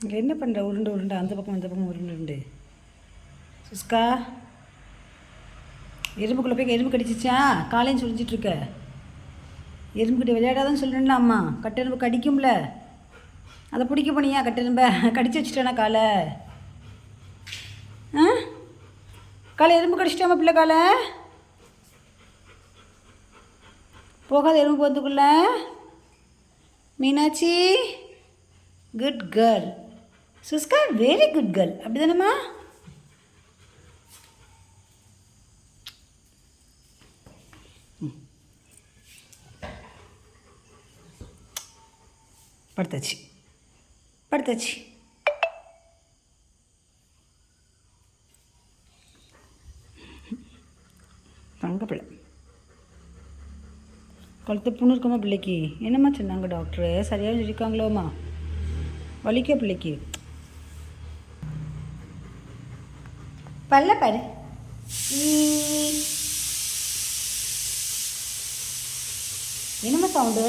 இங்கே என்ன பண்ணுற உருண்டு உருண்டு. அந்த பக்கம் இந்த பக்கம் உருண்டு உருண்டு. சுஸ்கா எறும்புக்குள்ளே போய் எறும்பு கடிச்சிச்சா? காலையும் சுழிஞ்சிட்ருக்க எறும்பு கிட்ட விளையாடாதான் சொல்கிறேன்ல அம்மா கட்டெரும்பு கடிக்கும்ல. அதை பிடிக்க போனியா கட்டெரும்ப கடிச்சு வச்சுட்டேனா காலை? ஆ? காலை எறும்பு கடிச்சிட்டாமா பிள்ளை காலை? போகாத எறும்பு போகிறதுக்குள்ள. மீனாட்சி குட் கேர்ள் சுஸ்கா வெரி குட் கேர்ள் அப்படி தானேம்மா? படுத்தாச்சு. படுத்தாச்சு. தங்க பிள்ளை கழுத்து புண்ணு இருக்குமா பிள்ளைக்கு? என்னம்மா சொன்னாங்க டாக்டரு? சரியாக சொல்லியிருக்காங்களோம்மா. வலிக்க பிள்ளைக்கு? பல்ல பாரு. என்னம்மா சவுண்டு